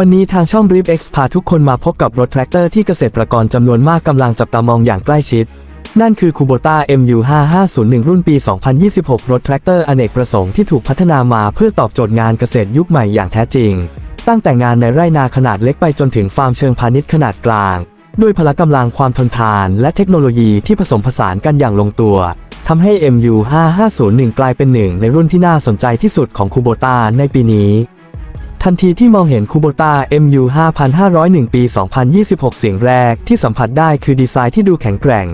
วันนี้ทางช่อง Brief X พาทุกคนมาพบกับรถแทรกเตอร์ที่เกษตรกรจำนวนมากกำลังจับตามองอย่างใกล้ชิด นั่นคือ Kubota MU5501 รุ่นปี 2026 รถแทรกเตอร์อเนกประสงค์ที่ถูกพัฒนามาเพื่อตอบโจทย์งานเกษตรยุคใหม่อย่างแท้จริง ตั้งแต่งานในไร่นาขนาดเล็กไปจนถึงฟาร์มเชิงพาณิชย์ขนาดกลาง ด้วยพละกำลังความทนทาน และเทคโนโลยีที่ผสมผสานกันอย่างลงตัวทำให้ MU5501 กลายเป็นหนึ่งในรุ่นที่น่าสนใจที่สุดของ Kubota ในปีนี้ ทันทีที่มองเห็น Kubota MU 5501 ปี 2026 สิ่งแรกที่สัมผัสได้คือดีไซน์ที่ดูแข็งแกร่ง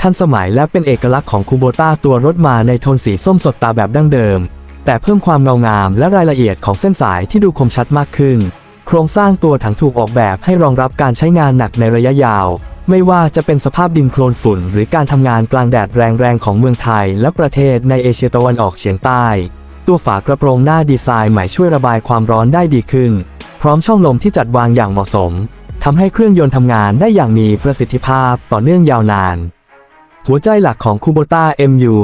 ทันสมัยและเป็นเอกลักษณ์ของ Kubota ตัวรถมาในโทนสีส้มสดตาแบบดั้งเดิม แต่เพิ่มความเงางามและรายละเอียดของเส้นสายที่ดูคมชัดมากขึ้น โครงสร้างตัวถังถูกออกแบบให้รองรับการใช้งานหนักในระยะยาว ไม่ว่าจะเป็นสภาพดินโคลนฝุ่น หรือการทำงานกลางแดดแรงๆของเมืองไทย และประเทศในเอเชียตะวันออกเฉียงใต้ ตัวฝากระโปรงหน้าดีไซน์ใหม่ช่วยระบายความร้อนได้ดีขึ้น พร้อมช่องลมที่จัดวางอย่างเหมาะสมทำให้เครื่องยนต์ทำงานได้อย่างมีประสิทธิภาพต่อเนื่องยาวนาน หัวใจหลักของ Kubota MU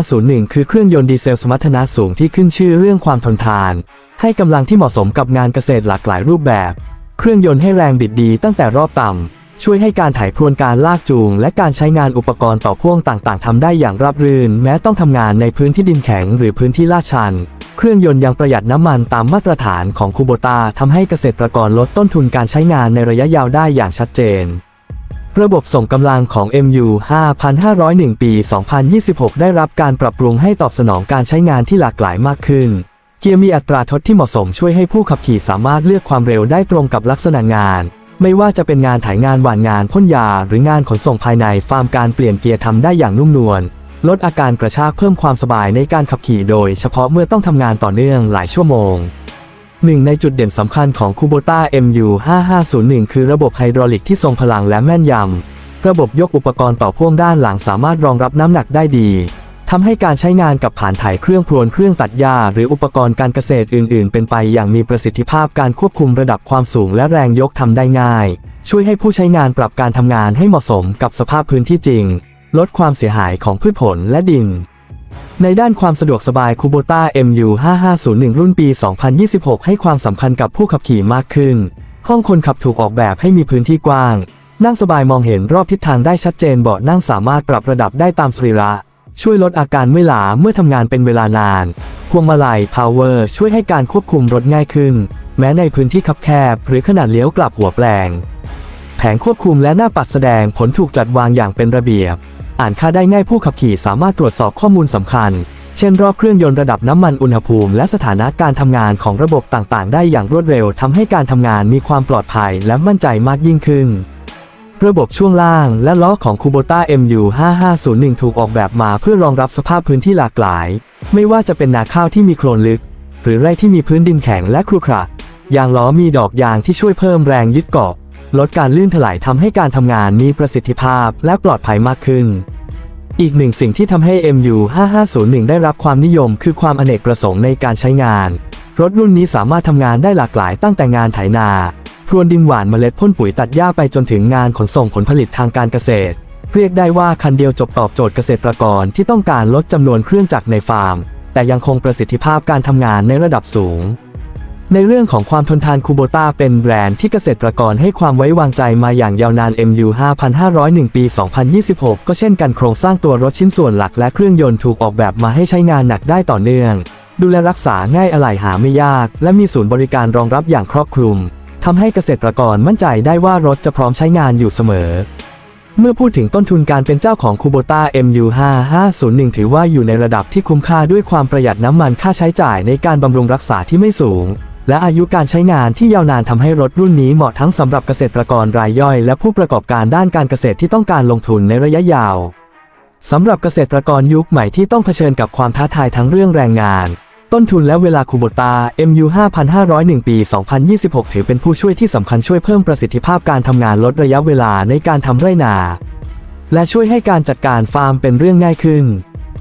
5501 คือเครื่องยนต์ดีเซลสมรรถนะสูงที่ขึ้นชื่อเรื่องความทนทาน ให้กำลังที่เหมาะสมกับงานเกษตรหลากหลายรูปแบบ เครื่องยนต์ให้แรงบิดดีตั้งแต่รอบต่ำ ช่วยให้การถ่ายพรวนการลากจูง และการใช้งานอุปกรณ์ต่อพ่วงต่างๆ ทำได้อย่างราบรื่น แม้ต้องทำงานในพื้นที่ดินแข็งหรือพื้นที่ลาดชัน เครื่องยนต์ยังประหยัดน้ำมันตามมาตรฐานของคูโบตาทำให้เกษตรกรลดต้นทุนการใช้งานในระยะยาวได้อย่างชัดเจน ระบบส่งกำลังของ MU 5501 ปี 2026 ได้รับการปรับปรุงให้ตอบสนองการใช้งานที่หลากหลายมากขึ้นเกียร์มีอัตราทดที่เหมาะสมช่วยให้ผู้ขับขี่สามารถเลือกความเร็วได้ตรงกับลักษณะงาน ไม่ว่าจะเป็นงานถ่ายงานหวานงานพ่นยา หรืองานขนส่งภายในฟาร์มการเปลี่ยนเกียร์ทำได้อย่างนุ่มนวลลดอาการกระชากเพิ่มความสบายในการขับขี่โดยเฉพาะเมื่อต้องทำงานต่อเนื่องหลายชั่วโมงหนึ่งในจุดเด่นสำคัญของ Kubota MU 5501 คือระบบไฮดรอลิกที่ทรงพลังและแม่นยำ ระบบยกอุปกรณ์ต่อพ่วงด้านหลังสามารถรองรับน้ำหนักได้ดี ทำให้การใช้งานกับผ่านถ่ายเครื่องพรวนเครื่องตัดหญ้าหรืออุปกรณ์การเกษตรอื่น ๆ เป็นไปอย่างมีประสิทธิภาพการควบคุมระดับความสูงและแรงยกทำได้ง่าย ช่วยให้ผู้ใช้งานปรับการทำงานให้เหมาะสมกับสภาพพื้นที่จริง ลดความเสียหายของพืชผลและดิน ในด้านความสะดวกสบาย Kubota MU 5501 รุ่นปี 2026 ให้ความสำคัญกับผู้ขับขี่มากขึ้น ห้องคนขับถูกออกแบบให้มีพื้นที่กว้าง นั่งสบายมองเห็นรอบทิศทางได้ชัดเจนเบาะนั่งสามารถปรับระดับได้ตามสรีระ ช่วยลดอาการเมื่อยล้าเมื่อทำงานเป็นเวลานาน พวงมาลัย Power ช่วยให้การควบคุมรถง่ายขึ้น แม้ในพื้นที่คับแคบ หรือขนาดเลี้ยวกลับหัวแปลง แผงควบคุมและหน้าปัดแสดงผลถูกจัดวางอย่างเป็นระเบียบ อ่านค่าได้ง่ายผู้ขับขี่สามารถตรวจสอบข้อมูลสำคัญ เช่นรอบเครื่องยนต์ระดับน้ำมันอุณหภูมิ และสถานะการทำงานของระบบต่างๆ ได้อย่างรวดเร็วทำให้การทำงานมีความปลอดภัยและมั่นใจมากยิ่งขึ้น ระบบช่วงล่างและล้อของ Kubota MU 5501 ถูกออกแบบมาเพื่อรองรับสภาพพื้นที่หลากหลาย ไม่ว่าจะเป็นนาข้าวที่มีโคลนลึก หรือไร่ที่มีพื้นดินแข็งและครุขระยางล้อมีดอกยางที่ช่วยเพิ่มแรงยึดเกาะ ลดการลื่นถลายทำให้การทำงานมีประสิทธิภาพและปลอดภัยมากขึ้น อีกหนึ่งสิ่งที่ทำให้ MU 5501 ได้รับความนิยม คือความอเนกประสงค์ในการใช้งาน รถรุ่นนี้สามารถทำงานได้หลากหลายตั้งแต่งานไถนา รวนดินหวานเมล็ดพ่นปุ๋ยตัดหญ้าไปจนถึงงานขนส่งผลผลิตทางการเกษตร เรียกได้ว่าคันเดียวจบตอบโจทย์เกษตรกรที่ต้องการลดจำนวนเครื่องจักรในฟาร์ม แต่ยังคงประสิทธิภาพการทำงานในระดับสูง ในเรื่องของความทนทานคูโบต้าเป็นแบรนด์ที่เกษตรกรให้ความไว้วางใจมาอย่างยาวนาน MU 5501 ปี 2026 ก็เช่นกันโครงสร้างตัวรถชิ้นส่วนหลักและเครื่องยนต์ถูกออกแบบมาให้ใช้งานหนักได้ต่อเนื่อง ดูแลรักษาง่ายอะไหล่หาไม่ยาก และมีศูนย์บริการรองรับอย่างครอบคลุม ทำให้เกษตรกรมั่นใจได้ว่ารถจะพร้อมใช้งานอยู่เสมอ เมื่อพูดถึงต้นทุนการเป็นเจ้าของ Kubota MU 5501 ถือว่าอยู่ในระดับที่คุ้มค่าด้วยความประหยัดน้ำมันค่าใช้จ่ายในการบำรุงรักษาที่ไม่สูง และอายุการใช้งานที่ยาวนานทำให้รถรุ่นนี้เหมาะทั้งสำหรับเกษตรกรรายย่อย และผู้ประกอบการด้านการเกษตรที่ต้องการลงทุนในระยะยาวสำหรับเกษตรกรยุคใหม่ที่ต้องเผชิญกับความท้าทายทั้งเรื่องแรงงาน ต้นทุนและเวลาคูโบตา MU 5501 ปี 2026 ถือเป็นผู้ช่วยที่สำคัญช่วยเพิ่มประสิทธิภาพการทำงานลดระยะเวลาในการทำไร่นา และช่วยให้การจัดการฟาร์มเป็นเรื่องง่ายขึ้น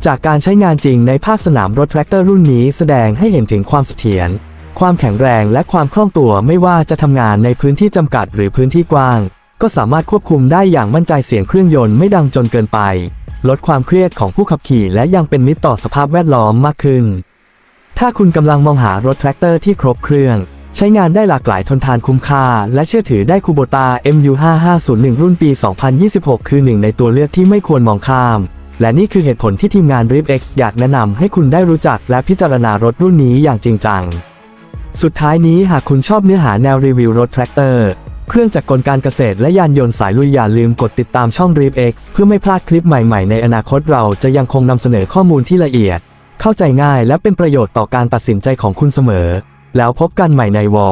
จากการใช้งานจริงในภาคสนามรถแทรกเตอร์รุ่นนี้แสดงให้เห็นถึงความเสถียร ความแข็งแรงและความคล่องตัวไม่ว่าจะทำงานในพื้นที่จำกัดหรือพื้นที่กว้าง ก็สามารถควบคุมได้อย่างมั่นใจเสียงเครื่องยนต์ไม่ดังจนเกินไป ลดความเครียดของผู้ขับขี่และยังเป็นมิตรต่อสภาพแวดล้อมมากขึ้น ถ้าคุณกำลังมองหารถแทรกเตอร์ที่ครบเครื่อง ใช้งานได้หลากหลายทนทานคุ้มค่า และเชื่อถือได้คูโบตา MU5501 รุ่นปี 2026 คือหนึ่งในตัวเลือกที่ไม่ควรมองข้าม และนี่คือเหตุผลที่ทีมงาน r i p X อยากแนะนำให้คุณได้รู้จักและพิจารณารถรุ่นนี้อย่างจริงจัง สุดท้ายนี้หากคุณชอบเนื้อหาแนวรีวิวรถแทรกเตอร์เครื่องจักรกลการเกษตรและยานยนต์สายลุยอย่าลืมกดติดตามช่อง r i p X เพื่อไม่พลาดคลิปใหม่ๆ ในอนาคตเราจะยังคงนำเสนอข้อมูลที่ละเอียด เข้าใจง่ายและเป็นประโยชน์ต่อการตัดสินใจของคุณเสมอ แล้วพบกันใหม่ในวอ